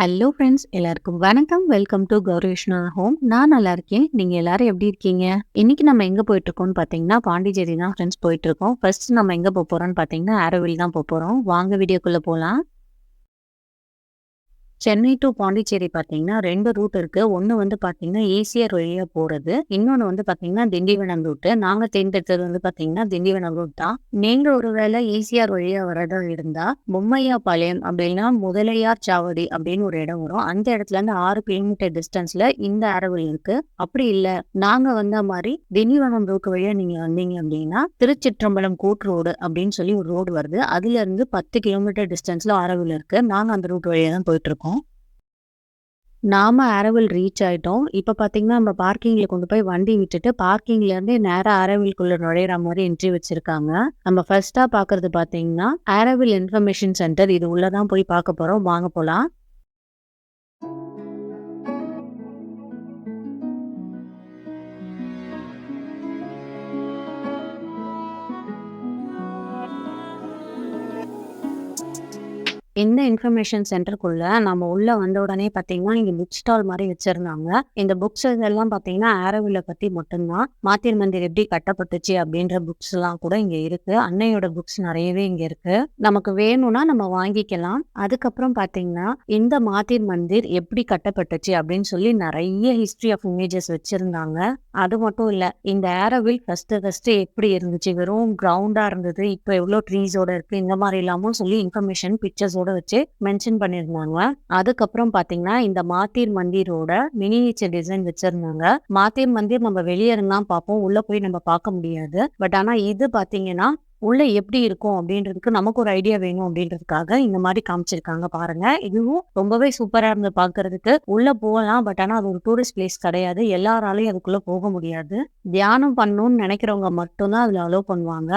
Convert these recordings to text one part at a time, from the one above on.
Hello friends எல்லாருக்கும் வணக்கம். Welcome to கௌரவேஷ்ணா home நான் நல்லா இருக்கேன். நீங்க எல்லாரும் எப்படி இருக்கீங்க? இன்னைக்கு நம்ம எங்க போயிட்டு இருக்கோம்னு பாத்தீங்கன்னா பாண்டிச்சேரி தான் ஃப்ரெண்ட்ஸ் போயிட்டு இருக்கோம் ஃபர்ஸ்ட் நம்ம எங்க போக போறோம்னு பாத்தீங்கன்னா ஆரோவில் தான் போக போறோம். வாங்க வீடியோக்குள்ள போலாம். சென்னை டு பாண்டிச்சேரி பார்த்தீங்கன்னா ரெண்டு ரூட் இருக்கு. ஒன்று வந்து பார்த்தீங்கன்னா ஈஸியர் வழியாக போகிறது இன்னொன்று வந்து பார்த்தீங்கன்னா திண்டிவனம் ரூட்டு நாங்கள் தேர்ந்தெடுத்தது வந்து பார்த்தீங்கன்னா திண்டிவனம் ரூட் தான். நீங்கள் ஒருவேளை ஈசிஆர் வழியாக வரதா இருந்தால் பொம்மையா பாளையம் அப்படின்னா முதலையார் சாவடி அப்படின்னு ஒரு இடம் வரும். அந்த இடத்துல இருந்து ஆறு கிலோமீட்டர் டிஸ்டன்ஸில் இந்த அரவல் இருக்கு. அப்படி இல்லை நாங்கள் வந்த மாதிரி திண்டிவனம் ரூட் வழியாக நீங்கள் வந்தீங்க அப்படின்னா திருச்சிற்றம்பலம் கூட் ரோடு அப்படின்னு சொல்லி ஒரு ரோடு வருது. அதுலேருந்து பத்து கிலோமீட்டர் டிஸ்டன்ஸில் அறவில் இருக்கு. நாங்கள் அந்த ரூட் வழியாக தான் போயிட்டு இருக்கோம். நாம அரவில் ரீச் ஆயிட்டோம். இப்போ பார்த்தீங்கன்னா நம்ம பார்க்கிங்ல கொண்டு போய் வண்டி விட்டுட்டு பார்க்கிங்ல இருந்து நேரா அரவில்குள்ள நுழையிற மாதிரி என்ட்ரி வச்சிருக்காங்க. நம்ம ஃபர்ஸ்டா பாக்குறது பாத்தீங்கன்னா அரவில் இன்ஃபர்மேஷன் சென்டர் இது உள்ளதான் போய் பார்க்க போறோம். வாங்க போலாம். இந்த இன்ஃபர்மேஷன் சென்டருக்குள்ள நம்ம உள்ள வந்த உடனே பார்த்தீங்கன்னா நீங்க புக் ஸ்டால் மாதிரி வச்சிருந்தாங்க. இந்த புக்ஸ் இதெல்லாம் பார்த்தீங்கன்னா ஆரோவில பத்தி மட்டும்தான் மாத்திர மந்திர் எப்படி கட்டப்பட்டுச்சு அப்படின்ற புக்ஸ் எல்லாம் கூட இங்க இருக்கு. அன்னையோட புக்ஸ் நிறையவே இங்க இருக்கு. நமக்கு வேணும்னா நம்ம வாங்கிக்கலாம். அதுக்கப்புறம் பார்த்தீங்கன்னா இந்த மாத்திர் மந்திர் எப்படி கட்டப்பட்டுச்சு அப்படின்னு சொல்லி நிறைய ஹிஸ்டரி ஆஃப் இமேஜஸ் வச்சிருந்தாங்க. அது மட்டும் இல்ல இந்த ஆரோவில் ஃபர்ஸ்ட் ஃபர்ஸ்ட் எப்படி இருந்துச்சு? வெறும் கிரவுண்டா இருந்தது. இப்போ எவ்வளோ ட்ரீஸோட இருக்கு? இந்த மாதிரி இல்லாமல் சொல்லி இன்ஃபர்மேஷன் பிக்சர்ஸ் பிக்சர்ஸோட வச்சு மென்ஷன் பண்ணியிருந்தாங்க. அதுக்கப்புறம் பாத்தீங்கன்னா இந்த மாத்தீர் மந்திரோட மினியேச்சர் டிசைன் வச்சிருந்தாங்க. மாத்தீர் மந்திர் நம்ம வெளியே இருந்தா பார்ப்போம் உள்ள போய் நம்ம பார்க்க முடியாது. பட் ஆனா இது பாத்தீங்கன்னா உள்ள எப்படி இருக்கும் அப்படின்றதுக்கு நமக்கு ஒரு ஐடியா வேணும் அப்படின்றதுக்காக இந்த மாதிரி காமிச்சிருக்காங்க பாருங்க. இதுவும் ரொம்பவே சூப்பரா இருந்து பாக்குறதுக்கு. உள்ள போகலாம் பட் ஆனா அது ஒரு டூரிஸ்ட் பிளேஸ் கிடையாது. எல்லாராலையும் அதுக்குள்ள போக முடியாது. தியானம் பண்ணணும்னு நினைக்கிறவங்க மட்டும்தான் அதுல அலோவ் பண்ணுவாங்க.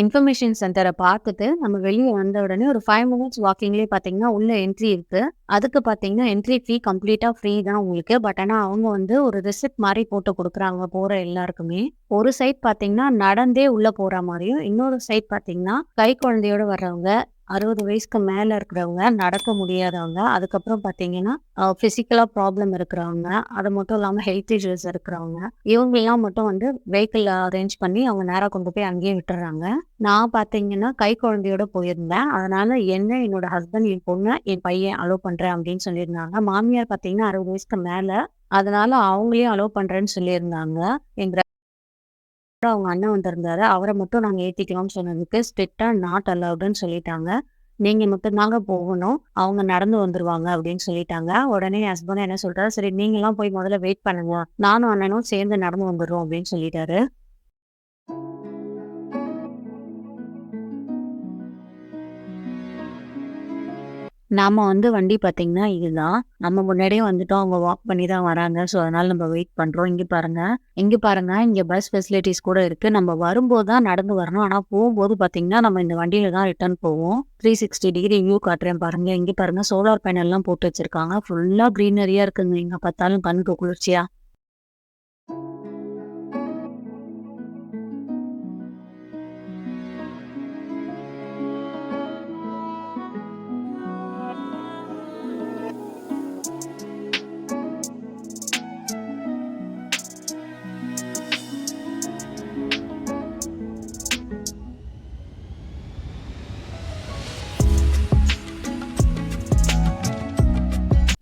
இன்ஃபர்மேஷன் சென்டரை பார்த்துட்டு நம்ம வெளியே வந்த உடனே ஒரு ஃபைவ் மினிட்ஸ் வாக்கிங்லேயே பார்த்தீங்கன்னா உள்ள என்ட்ரி இருக்கு. அதுக்கு பார்த்தீங்கன்னா என்ட்ரி ஃபீ கம்ப்ளீட்டாக ஃப்ரீ தான் உங்களுக்கு. பட் ஆனால் அவங்க வந்து ஒரு ரிசிப்ட் மாதிரி போட்டு கொடுக்குறாங்க போகிற எல்லாருக்குமே. ஒரு சைட் பார்த்தீங்கன்னா நடந்தே உள்ள போற மாதிரியும் இன்னொரு சைட் பார்த்தீங்கன்னா கை குழந்தையோட வர்றவங்க அறுபது வயசுக்கு மேலே இருக்கிறவங்க நடக்க முடியாதவங்க அதுக்கப்புறம் பார்த்தீங்கன்னா ஃபிசிக்கலாக ப்ராப்ளம் இருக்கிறவங்க அது மட்டும் இல்லாமல் ஹெல்த் இஷ்யூஸ் இருக்கிறவங்க இவங்கெல்லாம் மட்டும் வந்து வெஹிக்கிள் அரேஞ்ச் பண்ணி அவங்க நேராக கொண்டு போய் அங்கேயே விட்டுறாங்க. நான் பார்த்தீங்கன்னா கை குழந்தையோட போயிருந்தேன். அதனால என்ன என்னோட ஹஸ்பண்ட் என் பொண்ணு என் பையன் அலோவ் பண்ணுறேன் அப்படின்னு சொல்லியிருந்தாங்க. மாமியார் பார்த்தீங்கன்னா அறுபது வயசுக்கு மேலே அதனால அவங்களையும் அலோவ் பண்ணுறேன்னு சொல்லியிருந்தாங்க. என் அவங்க அண்ணன் வந்திருந்தாரு. அவரை மட்டும் நாங்கள் ஏற்றிக்கலாம்னு சொன்னதுக்கு ஸ்ட்ரிக்டாக நாட் அலவுடுன்னு சொல்லிட்டாங்க. நீங்கள் மட்டும்தாங்க போகணும். அவங்க நடந்து வந்துருவாங்க அப்படின்னு சொல்லிட்டாங்க. உடனே ஹஸ்பண்ட் என்ன சொல்றாரு? சரி நீங்களாம் போய் முதல்ல வெயிட் பண்ணுங்க. நானும் அண்ணனும் சேர்ந்து நடந்து வந்துடுறோம் அப்படின்னு சொல்லிட்டாரு. நம்ம வந்து வண்டி பார்த்தீங்கன்னா இதுதான். நம்ம முன்னாடியே வந்துட்டோம். அவங்க வாக் பண்ணி தான் வராங்க. ஸோ அதனால நம்ம வெயிட் பண்ணுறோம் இங்கே பாருங்க. இங்கே பாருங்க. இங்கே பஸ் ஃபெசிலிட்டிஸ் கூட இருக்கு. நம்ம வரும்போது தான் நடந்து வரணும். ஆனால் போகும்போது பார்த்தீங்கன்னா நம்ம இந்த வண்டியில தான் ரிட்டர்ன் போவோம். த்ரீ சிக்ஸ்டி டிகிரி வியூ காட்டுறேன் பாருங்க. இங்கே பாருங்க. சோலார் பேனல்லாம் போட்டு வச்சிருக்காங்க. ஃபுல்லாக க்ரீனரியா இருக்குங்க. எங்கே பார்த்தாலும் கண்ணுக்கு குளிர்ச்சியா.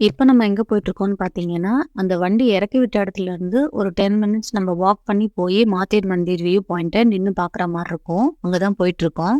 இப்போ நம்ம எங்கே போயிட்டுருக்கோம்னு பார்த்தீங்கன்னா, அந்த வண்டி இறக்கி விட்ட இடத்துல இருந்து ஒரு 10 மினிட்ஸ் நம்ம வாக் பண்ணி போய் மாத்தேர் மந்திர் வியூ பாயிண்ட்டை நின்று பார்க்குற மாதிரி இருக்கும். அங்கே தான் போயிட்டுருக்கோம்.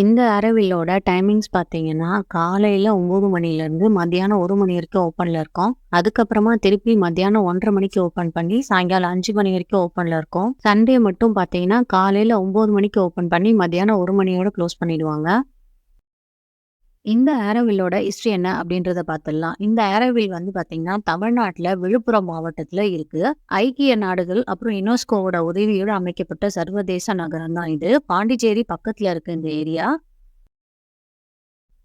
இந்த ஆரோவில்லோட டைமிங்ஸ் பார்த்தீங்கன்னா, காலையில் ஒம்பது மணிலேருந்து மத்தியானம் ஒரு மணி வரைக்கும் ஓப்பனில் இருக்கும். அதுக்கப்புறமா திருப்பி மத்தியானம் 1:30 மணிக்கு ஓப்பன் பண்ணி, சாயங்காலம் அஞ்சு மணி வரைக்கும் ஓப்பனில் இருக்கும். சண்டே மட்டும் பார்த்தீங்கன்னா, காலையில் ஒம்பது மணிக்கு ஓப்பன் பண்ணி மத்தியானம் ஒரு மணியோட க்ளோஸ் பண்ணிடுவாங்க. இந்த ஏரோவில்லோட ஹிஸ்ட்ரி என்ன அப்படின்றத பார்த்துடலாம். இந்த ஏரோவில் வந்து பார்த்தீங்கன்னா, தமிழ்நாட்டில் விழுப்புரம் மாவட்டத்தில் இருக்கு. ஐக்கிய நாடுகள் அப்புறம் யுனெஸ்கோவோட உதவியோடு அமைக்கப்பட்ட சர்வதேச நகரம் தான் இது. பாண்டிச்சேரி பக்கத்தில் இருக்கு இந்த ஏரியா.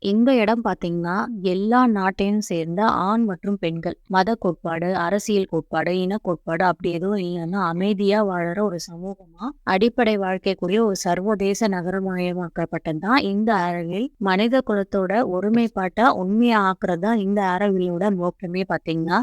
இந்த இடம் பார்த்தீங்கன்னா, எல்லா நாட்டையும் சேர்ந்த ஆண் மற்றும் பெண்கள், மத கோட்பாடு, அரசியல் கோட்பாடு, இனக் கோட்பாடு அப்படி எதுவும் இல்லைன்னா அமைதியா வாழற ஒரு சமூகமா, அடிப்படை வாழ்க்கைக்குரிய ஒரு சர்வதேச நகரமயமாக்கப்பட்டது தான் இந்த ஆரோவில். மனித குலத்தோட ஒருமைப்பாட்டை உண்மையாக ஆக்குறது தான் இந்த ஆரோவில்லோட நோக்கமே பார்த்தீங்கன்னா.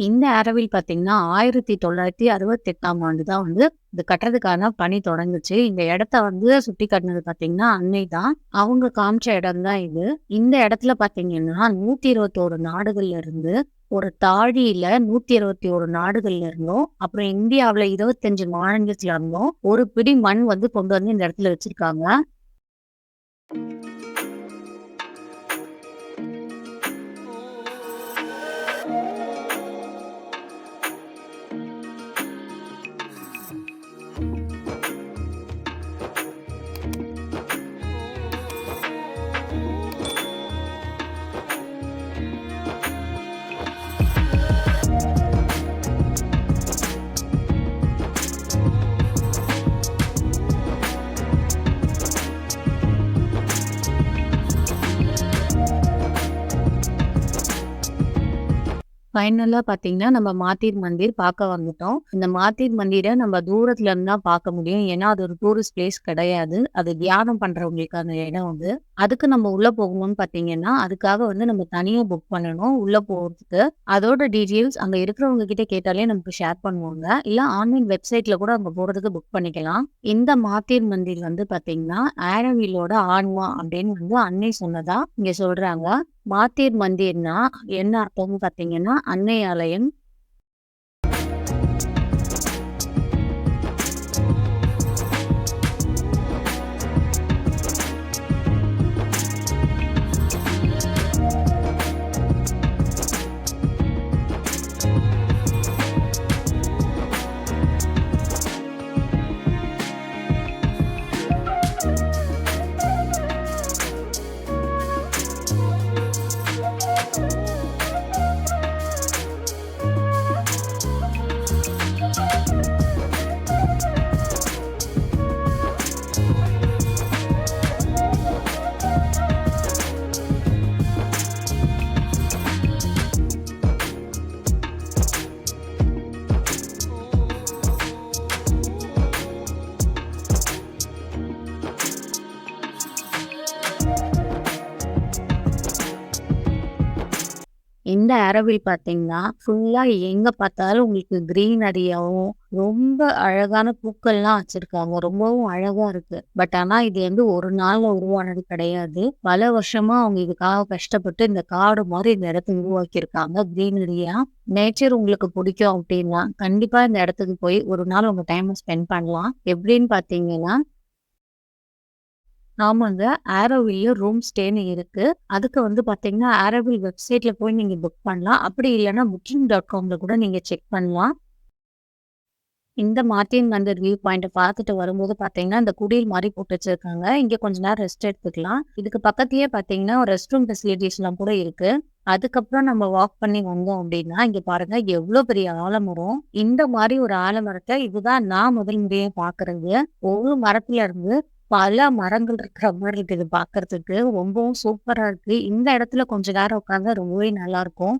இந்த அரவில் பார்த்தீங்கன்னா, 1968ஆம் ஆண்டு தான் வந்து இது கட்டுறதுக்கான பணி தொடங்குச்சு. இந்த இடத்த வந்து சுட்டி கட்டினது பார்த்தீங்கன்னா, அன்னை தான். அவங்க காமிச்ச இடம் தான் இது. இந்த இடத்துல பார்த்தீங்கன்னா, 121 நாடுகள்ல இருந்து, ஒரு தாழியில 121 நாடுகள்ல இருந்தும், அப்புறம் இந்தியாவில இருபத்தஞ்சு மாநிலத்துல இருந்தோம் ஒரு பிடி மண் வந்து கொண்டு வந்து இந்த இடத்துல வச்சிருக்காங்க. ஃபைனலா பார்த்தீங்கன்னா, நம்ம மாத்தீர் மந்திர் பார்க்க வந்துட்டோம். இந்த மாத்தீர் மந்திர நம்ம தூரத்துல இருந்து தான் பார்க்க முடியும். ஏன்னா, அது ஒரு டூரிஸ்ட் பிளேஸ் கிடையாது. அது தியானம் பண்றவங்களுக்கான இடம் வந்து அதுக்கு நம்ம உள்ள போகணும்னு பார்த்தீங்கன்னா, அதுக்காக வந்து நம்ம தனியா புக் பண்ணணும், உள்ள போறதுக்கு. அதோட டீட்டெயில்ஸ் அங்க இருக்கிறவங்க கிட்ட கேட்டாலே நமக்கு ஷேர் பண்ணுவாங்க. இல்ல ஆன்லைன் வெப்சைட்ல கூட அங்க போறதுக்கு புக் பண்ணிக்கலாம். இந்த மாத்தீர் மந்திர் வந்து பார்த்தீங்கன்னா, ஆரோவில்லோட ஆன்மா அப்படின்னு வந்து அன்னை சொன்னதா இங்க சொல்றாங்க. மாத்தீர் மந்திர்னா என்ன அர்த்தம்னு பார்த்தீங்கன்னா, அன்னை ஆலயம். இந்த அரபில் பார்த்தீங்கன்னா, ஃபுல்லா எங்க பார்த்தாலும் உங்களுக்கு கிரீனரியாகவும் ரொம்ப அழகான பூக்கள்லாம் வச்சிருக்காங்க. ரொம்பவும் அழகா இருக்கு. பட் ஆனா இது வந்து ஒரு நாள்ல உருவானது கிடையாது. பல வருஷமா அவங்க இதுக்காக கஷ்டப்பட்டு இந்த காடு மாதிரி இந்த இடத்த உருவாக்கியிருக்காங்க கிரீனரியா. நேச்சர் உங்களுக்கு பிடிக்கும் அப்படின்னா, கண்டிப்பா இந்த இடத்துக்கு போய் ஒரு நாள் உங்க டைம் ஸ்பெண்ட் பண்ணலாம். எப்படின்னு பார்த்தீங்கன்னா ஆமாங்க. ஆரோவில்ல ரூம் ஸ்டேன்னு இருக்கு. அதுக்கு வந்து பாத்தீங்கன்னா ஆரோவில் வெப்சைட்ல போய் நீங்க புக் பண்ணலாம். அப்படி இல்லைன்னா முட்டிங் டாட் காம்ல கூட நீங்க செக் பண்ணலாம். இந்த மாத்தீர் அந்த வியூ பாயிண்ட்ட பார்த்துட்டு வரும்போது பார்த்தீங்கன்னா, இந்த குடியில் மாதிரி போட்டு வச்சிருக்காங்க. இங்க கொஞ்ச நேரம் ரெஸ்ட் எடுத்துக்கலாம். இதுக்கு பக்கத்திலேயே பார்த்தீங்கன்னா, ரெஸ்ட் ரூம் ஃபெசிலிட்டீஸ்லாம் கூட இருக்கு. அதுக்கப்புறம் நம்ம வாக் பண்ணி வந்தோம் அப்படின்னா, இங்க பாருங்க எவ்வளவு பெரிய ஆலமரம். இந்த மாதிரி ஒரு ஆலமரத்தை இதுதான் நான் முதல் முறையை பார்க்குறது. ஒவ்வொரு மரத்துல இருந்து பல மரங்கள் இருக்கிற மாதிரி இருக்கு இது ரொம்பவும் சூப்பரா இருக்கு. இந்த இடத்துல கொஞ்ச நேரம் உட்காந்தா ரொம்பவே நல்லா இருக்கும்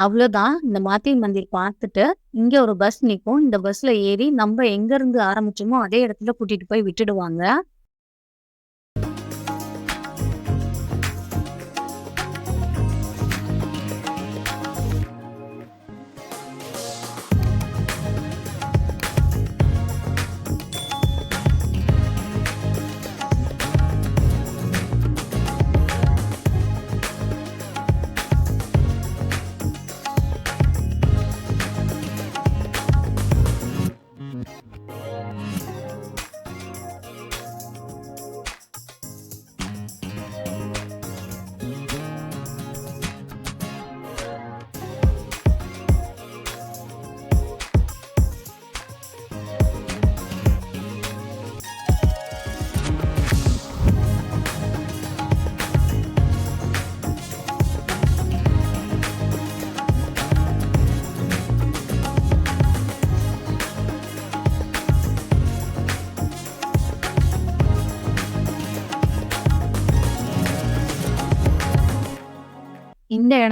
அவ்வளோதான். இந்த மாத்தி மந்திர் பார்த்துட்டு, இங்க ஒரு பஸ் நிற்கும் இந்த பஸ்ல ஏறி நம்ம எங்கேருந்து ஆரம்பிச்சோமோ, அதே இடத்துல கூட்டிட்டு போய் விட்டுடுவாங்க.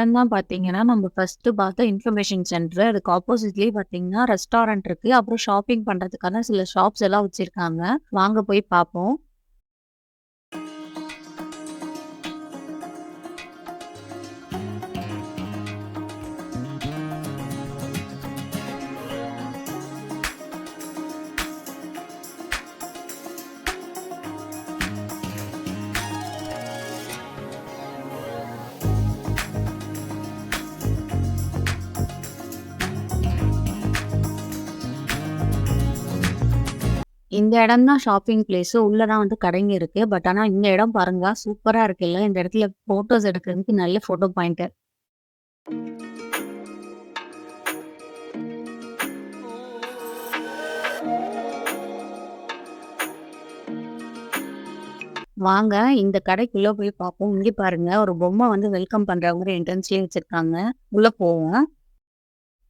இந்த தான் பார்த்தீங்கன்னா, நம்ம ஃபர்ஸ்ட் பார்த்த இன்ஃபர்மேஷன் சென்டர். அதுக்கு ஆப்போசிட்லயே பார்த்தீங்கன்னா, ரெஸ்டாரண்ட் இருக்கு. அப்புறம் ஷாப்பிங் பண்றதுக்கான சில ஷாப்ஸ் எல்லாம் வச்சிருக்காங்க. வாங்க போய் பார்ப்போம். இந்த இடம் தான் ஷாப்பிங் பிளேஸு. உள்ளதான் வந்து கடைங்க இருக்கு. பட் ஆனா இந்த இடம் பாருங்க, சூப்பரா இருக்குல்ல. இந்த இடத்துல போட்டோஸ் எடுக்கிறதுக்கு நல்ல போட்டோ பாயிண்ட்டு. வாங்க இந்த கடைக்குள்ள போய் பார்ப்போம். இங்க பாருங்க, ஒரு பொம்மை வந்து வெல்கம் பண்ற மாரி என்ட்ரன்ஸ்லயே வச்சிருக்காங்க. உள்ள போவோம்.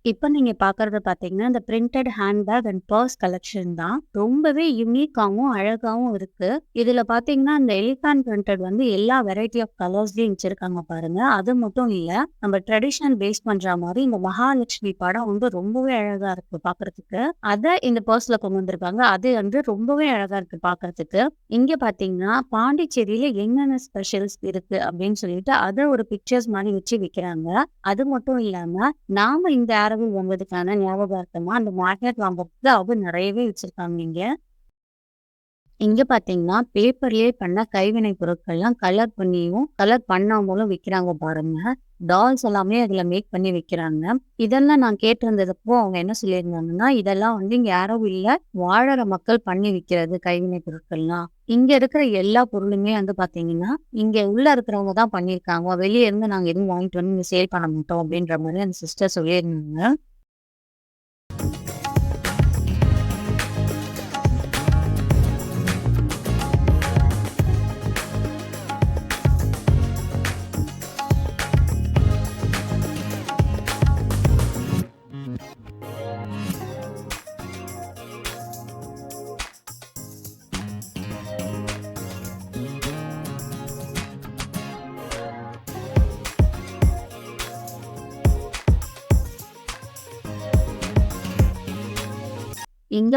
இப்போ நீங்கள் பார்க்கறத பார்த்தீங்கன்னா, இந்த printed handbag and purse collection தான். ரொம்பவே யூனிக்காகவும் அழகாகவும் இருக்குது இதில் பார்த்தீங்கன்னா, இந்த எலிஃபேண்ட் பிரிண்டட் வந்து எல்லா வெரைட்டி ஆஃப் கலர்ஸ்லையும் வச்சுருக்காங்க பாருங்கள் அது மட்டும் இல்லை நம்ம ட்ரெடிஷ்னல் பேஸ் பண்ணுற மாதிரி இந்த மகாலட்சுமி படம் வந்து ரொம்பவே அழகாக இருக்குது பார்க்கறதுக்கு. அதை இந்த பர்ஸில் கொண்டு வந்திருக்காங்க. அது வந்து ரொம்பவே அழகாக இருக்குது பார்க்கறதுக்கு. இங்கே பார்த்தீங்கன்னா, பாண்டிச்சேரியில் என்னென்ன ஸ்பெஷல்ஸ் இருக்குது அப்படின்னு சொல்லிட்டு, அதை ஒரு பிக்சர்ஸ் மாதிரி வச்சு விற்கிறாங்க அது மட்டும் இல்லாமல் நாம் இந்த ஆரம்பம் வந்ததுக்கான ஞாபகார்த்தமா அந்த மேக்னெட் வாங்குறதுக்கு அது நிறையவே வச்சிருக்காங்க இங்க. இங்க பாத்தீங்கன்னா பேப்பர்லயே பண்ண கைவினை பொருட்கள்லாம் கலர் பண்ணியும், கலர் பண்ணாமலும் விக்கிறாங்க பாருங்க. டால்ஸ் எல்லாமே அதுல மேக் பண்ணி விக்கிறாங்க. இதெல்லாம் நான் கேட்டிருந்ததப்போ அவங்க என்ன சொல்லியிருந்தாங்கன்னா, இதெல்லாம் வந்து இங்க ஆரோவில்ல வாழற மக்கள் பண்ணி விக்கிறது கைவினை பொருட்கள்லாம். இங்க இருக்கிற எல்லா பொருளுமே வந்து பார்த்தீங்கன்னா, இங்க உள்ள இருக்கிறவங்க தான் பண்ணியிருக்காங்க. வெளியே இருந்து நாங்க எதுவும் வாங்கிட்டு வந்து சேல் பண்ண மாட்டோம் அப்படின்ற மாதிரி அந்த சிஸ்டர் சொல்லியிருந்தாங்க.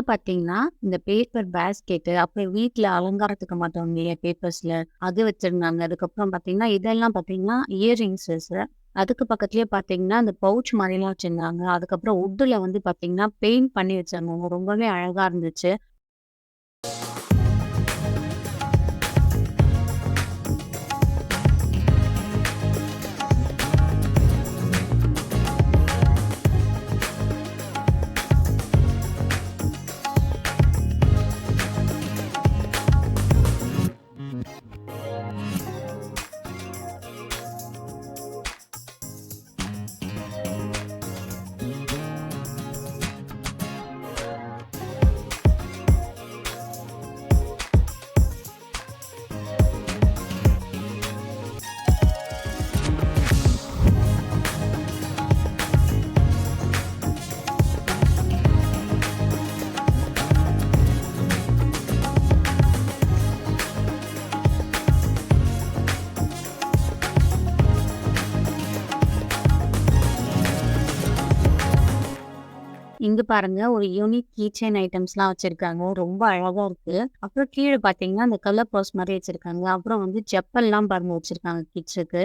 வந்து பார்த்தீங்கன்னா, இந்த பேப்பர் பேஸ்கெட்டு, அப்புறம் வீட்ல அலங்காரத்துக்கு மாட்டோம் இல்லையா பேப்பர்ஸ்ல, அது வச்சிருந்தாங்க. அதுக்கப்புறம் பார்த்தீங்கன்னா, இதெல்லாம் பார்த்தீங்கன்னா இயரிங்ஸஸ். அதுக்கு பக்கத்துலயே பாத்தீங்கன்னா அந்த பவுச் மாதிரிலாம் வச்சிருந்தாங்க. அதுக்கப்புறம் வுட்டுல வந்து பாத்தீங்கன்னா பெயிண்ட் பண்ணி வச்சாங்க ரொம்பவே அழகா இருந்துச்சு. இங்க பாருங்க ஒரு யூனிக் கீ செயின் ஐட்டம்ஸ்லாம் வச்சிருக்காங்க. ரொம்ப அழகா இருக்கு. அப்புறம் கீழ பாத்தீங்கன்னா அந்த கலர் பர்ஸ் மாரி வச்சிருக்காங்க. அப்புறம் வந்து செப்பல்லாம் பாருங்க வச்சிருக்காங்க கிட்ஸுக்கு.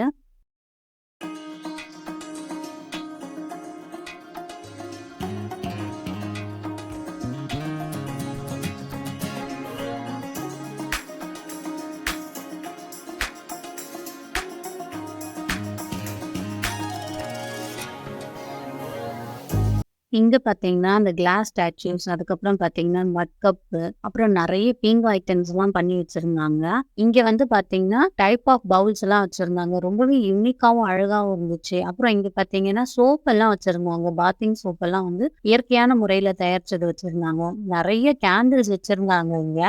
இங்க பார்த்தீங்கன்னா, அந்த கிளாஸ் ஸ்டாச்சூஸ் அதுக்கப்புறம் பார்த்தீங்கன்னா, மட் கப்பு அப்புறம் நெறைய ஐட்டம்ஸ் ஐட்டம்ஸ்லாம் பண்ணி வச்சிருந்தாங்க. இங்கே வந்து பார்த்தீங்கன்னா, டைப் ஆஃப் பவுல்ஸ் எல்லாம் வச்சிருந்தாங்க. ரொம்பவே யூனிக்காவும், அழகாவும் இருந்துச்சு. அப்புறம் இங்க பார்த்தீங்கன்னா, சோப் எல்லாம் வச்சிருந்தாங்க. பாத்திங் சோப் எல்லாம் வந்து இயற்கையான முறையில் தயாரிச்சது வச்சிருந்தாங்க. நிறைய கேண்டில்ஸ் வச்சிருந்தாங்க இங்க.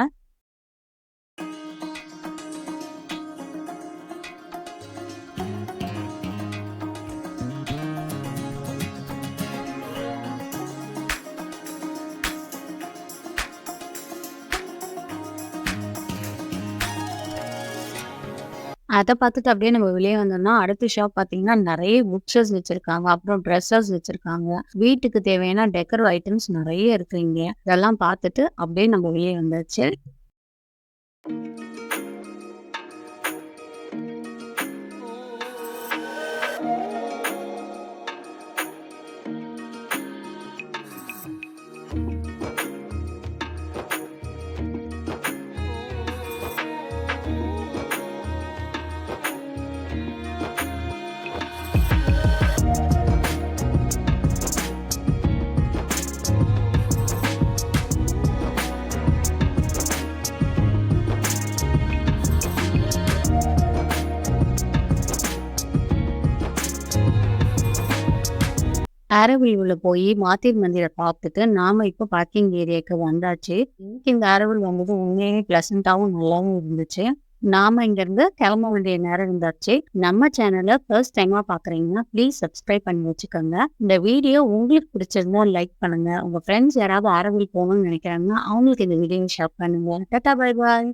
அதை பார்த்துட்டு அப்படியே நம்ம வெளியே வந்தோம்னா, அடுத்த ஷாப் பார்த்தீங்கன்னா, நிறைய புக்ஸஸ் வச்சிருக்காங்க. அப்புறம் ட்ரெஸ்ஸஸ் வச்சிருக்காங்க. வீட்டுக்கு தேவையான டெக்கர் ஐட்டம்ஸ் நிறைய இருக்கு இங்க. இதெல்லாம் பார்த்துட்டு அப்படியே நம்ம வெளியே வந்தாச்சு. ஆரோவில்ல போயி மாத்தீர் மந்திர பார்த்துட்டு, நாம இப்போ பார்க்கிங் ஏரியாக்கு வந்தாச்சு. இன்னைக்கு இந்த ஆரோவில் வந்தது உண்மையாவே பிளசன்ட்டாவும், நல்லாவும் இருந்துச்சு. நாம இங்கருந்து கிளம்ப வேண்டிய நேரம் வந்தாச்சு. நம்ம சேனல ஃபர்ஸ்ட் டைமா பார்க்குறீங்கன்னா, ப்ளீஸ் சப்ஸ்கிரைப் பண்ணி வச்சுக்கோங்க. இந்த வீடியோ உங்களுக்கு பிடிச்சிருந்தா லைக் பண்ணுங்க. உங்க ஃப்ரெண்ட்ஸ் யாராவது ஆரோவில் போகணும்னு நினைக்கிறாங்கன்னா, அவங்களுக்கு இந்த வீடியோவ ஷேர் பண்ணுங்க. Tata, bye bye.